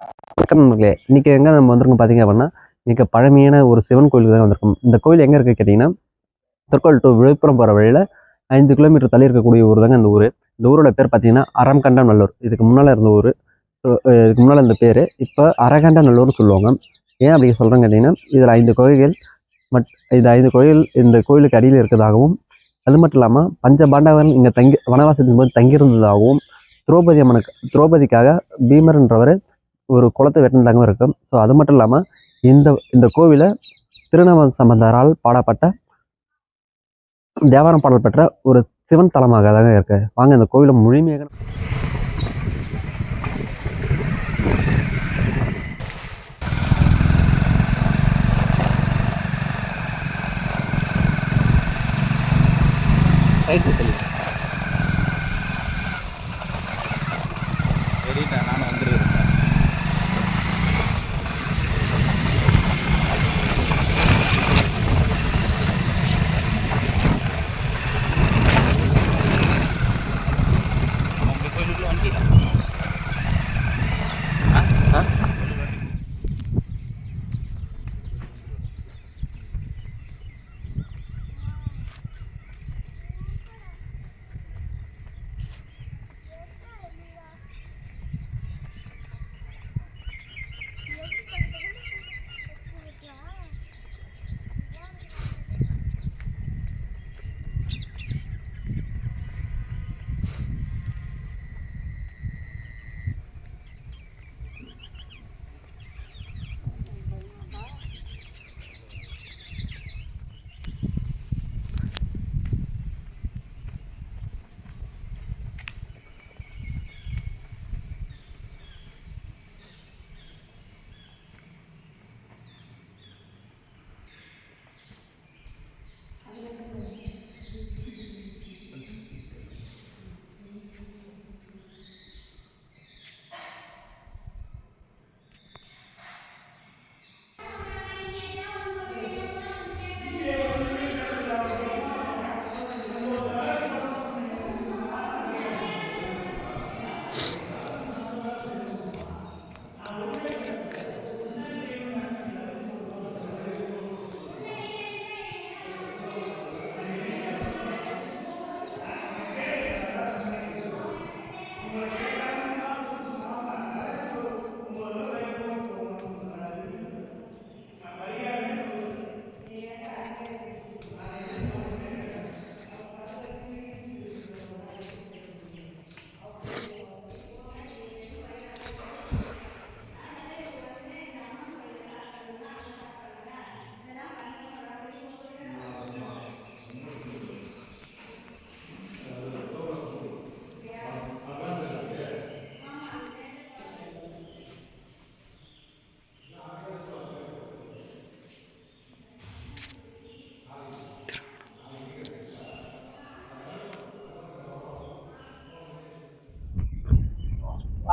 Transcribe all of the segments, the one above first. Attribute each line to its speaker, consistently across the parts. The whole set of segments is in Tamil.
Speaker 1: வணக்கம் நண்பர்களே. இன்றைக்கி எங்கே நம்ம வந்திருக்கோம் பார்த்தீங்க அப்படின்னா இன்றைக்கி பழமையான ஒரு சிவன் கோயிலுக்கு தான் வந்திருக்கோம். இந்த கோயில் எங்கே இருக்குது கேட்டிங்கன்னா திருக்கோயில் டு விழுப்புரம் போகிற வழியில் ஐந்து கிலோமீட்டர் தள்ளி இருக்கக்கூடிய ஊர் தாங்க இந்த ஊர். இந்த ஊரோட பேர் பார்த்தீங்கன்னா அரம்கண்டம் நல்லூர் இதுக்கு முன்னால் இருந்த ஊர். இதுக்கு முன்னால் இந்த பேர். இப்போ அரகண்ட நல்லூர்னு சொல்லுவாங்க. ஏன் அப்படி சொல்கிறேன்னு கேட்டிங்கன்னா இதில் ஐந்து கோயில்கள் மட் இது ஐந்து கோயில் இந்த கோயிலுக்கு அடியில் இருக்கிறதாகவும் அது மட்டும் இல்லாமல் பஞ்ச இங்கே தங்கி வனவாசத்தின் போது தங்கியிருந்ததாகவும் திரௌபதி அம்மனுக்கு திரௌபதிக்காக பீமர்ன்றவர் ஒரு குளத்தை வெட்டினதாகவும் இருக்கும். ஸோ அது மட்டும் இல்லாமல் இந்த இந்த கோவிலை திருநவ சம்பந்தரால் பாடப்பட்ட தேவாரம் பாடல் பெற்ற ஒரு சிவன் தலமாக தாங்க இருக்கு. வாங்க இந்த கோவிலை முழுமையாக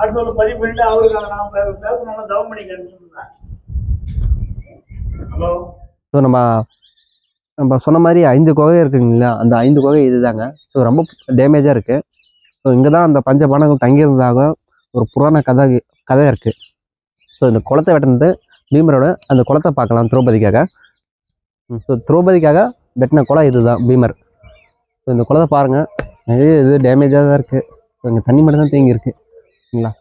Speaker 2: அடுத்த பதிவு பண்ணிட்டு அவருக்காக நான் பேசணும்னா தவம் பண்ணிக்கிறேன் ஹலோ?
Speaker 1: ஸோ நம்ம நம்ம சொன்ன மாதிரி ஐந்து குகை இருக்குங்களா அந்த ஐந்து குகை இதுதாங்க. ஸோ ரொம்ப டேமேஜாக இருக்குது ஸோ இங்கே தான் அந்த பஞ்ச பானங்கள் தங்கியிருந்ததாக ஒரு புராண கதை கதை இருக்குது ஸோ இந்த குளத்தை வெட்டினது பீமரோட அந்த குளத்தை பார்க்கலாம் திரௌபதிக்காக. ஸோ திரௌபதிக்காக வெட்டின குளம் இதுதான் பீமர். ஸோ இந்த குளத்தை பாருங்கள் நிறைய இது டேமேஜாக தான் இருக்குது ஸோ இங்கே தண்ணி மட்டும் தான் தேங்கி இருக்கு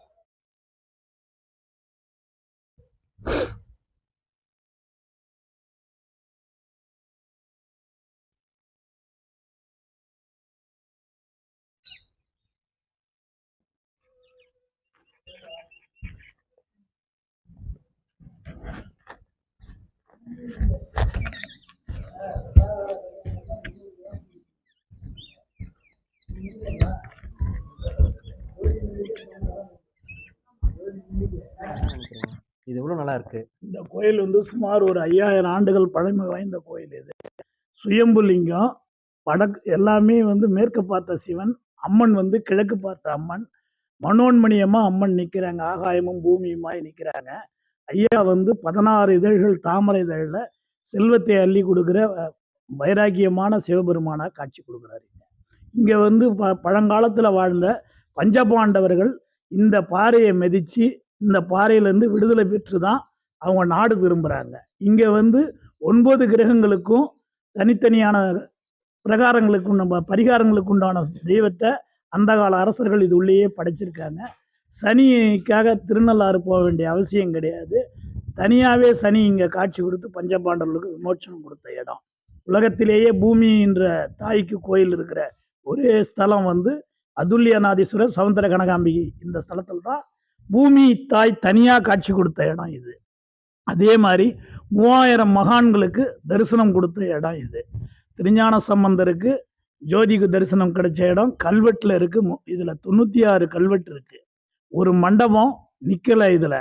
Speaker 1: சரிங்களா இது எவ்வளோ நல்லா இருக்குது
Speaker 2: இந்த கோயில் வந்து சுமார் ஒரு ஐயாயிரம் ஆண்டுகள் பழமை வாய்ந்த கோயில் இது. சுயம்பு லிங்கம் வடக்கு எல்லாமே வந்து மேற்கு பார்த்த சிவன் அம்மன் வந்து கிழக்கு பார்த்த அம்மன் மனோன்மணியமாக அம்மன் நிற்கிறாங்க ஆகாயமும் பூமியுமாய் நிற்கிறாங்க ஐயா வந்து பதினாறு இதழ்கள் தாமரை இதழில் செல்வத்தை அள்ளி கொடுக்குற அஹ், வைராக்கியமான சிவபெருமானாக காட்சி கொடுக்குறாரு இங்கே. வந்து ப பழங்காலத்தில் வாழ்ந்த பஞ்சபாண்டவர்கள் இந்த பாறையை மிதித்து இந்த பாறையிலேருந்து விடுதலை பெற்று தான் அவங்க நாடு திரும்புகிறாங்க இங்கே வந்து ஒன்பது கிரகங்களுக்கும் தனித்தனியான பிரகாரங்களுக்கு நம்ம பரிகாரங்களுக்கு உண்டான தெய்வத்தை அந்த கால அரசர்கள் இது உள்ளேயே படைச்சிருக்காங்க. சனிக்காக திருநள்ளாறு போக வேண்டிய அவசியம் கிடையாது. தனியாகவே சனி இங்கே காட்சி கொடுத்து பஞ்சபாண்டவர்களுக்கு விமோச்சனம் கொடுத்த இடம். உலகத்திலேயே பூமி என்ற தாய்க்கு கோயில் இருக்கிற ஒரே ஸ்தலம் வந்து அதுல்யநாதீஸ்வரர் சவுந்தர கனகாம்பிகை இந்த ஸ்தலத்தில் தான் பூமி தாய் தனியாக காட்சி கொடுத்த இடம் இது. அதே மாதிரி மூவாயிரம் மகான்களுக்கு தரிசனம் கொடுத்த இடம் இது. திருஞான சம்பந்தருக்கு ஜோதிக்கு தரிசனம் கிடைச்ச இடம். கல்வெட்டில் இருக்குது இதில் தொண்ணூற்றி ஆறு கல்வெட்டு இருக்குது ஒரு மண்டபம் நிற்கலை இதில்.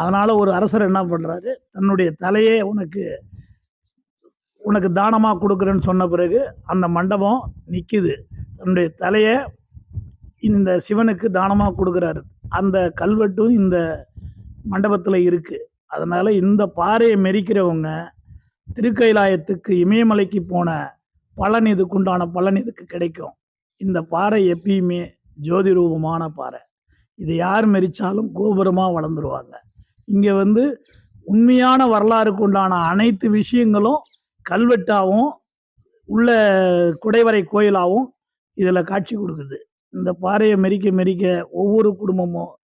Speaker 2: அதனால் ஒரு அரசர் என்ன பண்ணுறாரு தன்னுடைய தலையே உனக்கு உனக்கு தானமாக கொடுக்குறேன்னு சொன்ன பிறகு அந்த மண்டபம் நிற்கிது தன்னுடைய தலையை இந்த சிவனுக்கு தானமாக கொடுக்குறாரு. அந்த கல்வெட்டும் இந்த மண்டபத்தில் இருக்குது அதனால் இந்த பாறையை மெரிக்கிறவங்க திருக்கைலாயத்துக்கு இமயமலைக்கு போன பலன் இதுக்குண்டான பலன் இதுக்கு கிடைக்கும். இந்த பாறை எப்பயுமே ஜோதி ரூபமான பாறை. இது யார் மெரிச்சாலும் கோபுரமாக வளர்ந்துருவாங்க. இங்கே வந்து உண்மையான வரலாறுக்கு உண்டான அனைத்து விஷயங்களும் கல்வெட்டாகவும் உள்ள குடைவரை கோயிலாகவும் இதில் காட்சி கொடுக்குது. இந்த பாறையை மெரிக்க மெரிக்க ஒவ்வொரு குடும்பமும்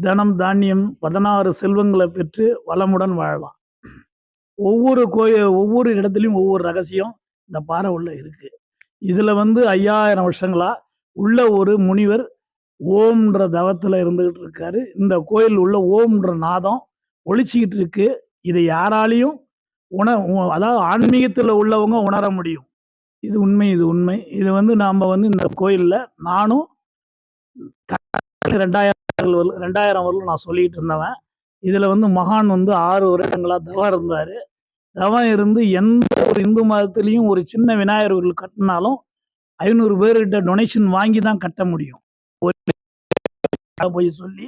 Speaker 2: தனம் தானியம் பதினாறு செல்வங்களை பெற்று வளமுடன் வாழலாம். ஒவ்வொரு கோயில் ஒவ்வொரு இடத்துலையும் ஒவ்வொரு ரகசியம் இந்த பாறை உள்ள இருக்கு. இதில் வந்து ஐயாயிரம் வருஷங்களா உள்ள ஒரு முனிவர் ஓம்ன்ற தவத்தில் இருந்துகிட்டு இருக்காரு. இந்த கோயில் உள்ள ஓம்ன்ற நாதம் ஒழிச்சிக்கிட்டு இருக்கு. இதை யாராலையும் உண உ- அதாவது ஆன்மீகத்தில் உள்ளவங்க உணர முடியும். இது உண்மை இது உண்மை. இது வந்து நாம் வந்து இந்த கோயிலில் நானும் ரெண்டாயிரம் ரெண்டாயிரம் வரலும் நான் சொல்லிட்டு இருந்தவன். இதில் வந்து மகான் வந்து ஆறு வருடங்களாக தவம் இருந்தார். தவம் இருந்து எந்த ஒரு இந்து மதத்துலேயும் ஒரு சின்ன விநாயகர் கோயில் கட்டினாலும் ஐநூறு பேர்கிட்ட டொனேஷன் வாங்கி தான் கட்ட முடியும். போய் சொல்லி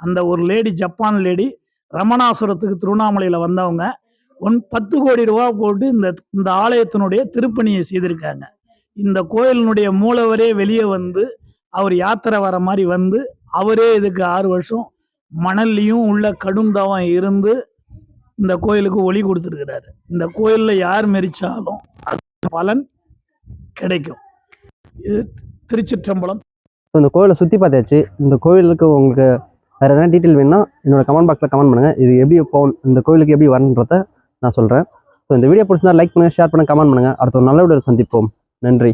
Speaker 2: அந்த ஒரு லேடி ஜப்பான் லேடி ரமணாசுரத்துக்கு திருவண்ணாமலையில் வந்தவங்க. ஒன் பத்து கோடி ரூபா போட்டு இந்த இந்த ஆலயத்தினுடைய திருப்பணியை செய்திருக்காங்க. இந்த கோயிலினுடைய மூலவரே வெளியே வந்து அவர் யாத்திரை வர மாதிரி வந்து அவரே இதுக்கு ஆறு வருஷம் மணல்லையும் உள்ள கடும் தவம் இருந்து இந்த கோயிலுக்கு ஒளி கொடுத்துருக்கிறாரு. இந்த கோயிலில் யார் மெரிச்சாலும் அது பலன் கிடைக்கும். இது திருச்சிற்றம்பலம்.
Speaker 1: இந்த கோயிலை சுற்றி பார்த்தாச்சு. இந்த கோயிலுக்கு உங்களுக்கு வேறு எதனா டீட்டெயில் வேணும்னா என்னோட கமெண்ட் பாக்ஸில் கமெண்ட் பண்ணுங்கள் இது எப்படி போகணும் இந்த கோயிலுக்கு எப்படி வரணுன்றத நான் சொல்கிறேன் ஸோ இந்த வீடியோ பிடிச்சிருந்தா லைக் பண்ணுங்கள் ஷேர் பண்ணுங்கள் கமெண்ட் பண்ணுங்கள் அடுத்த ஒரு நல்ல வீடியோ சந்திப்போம். நன்றி.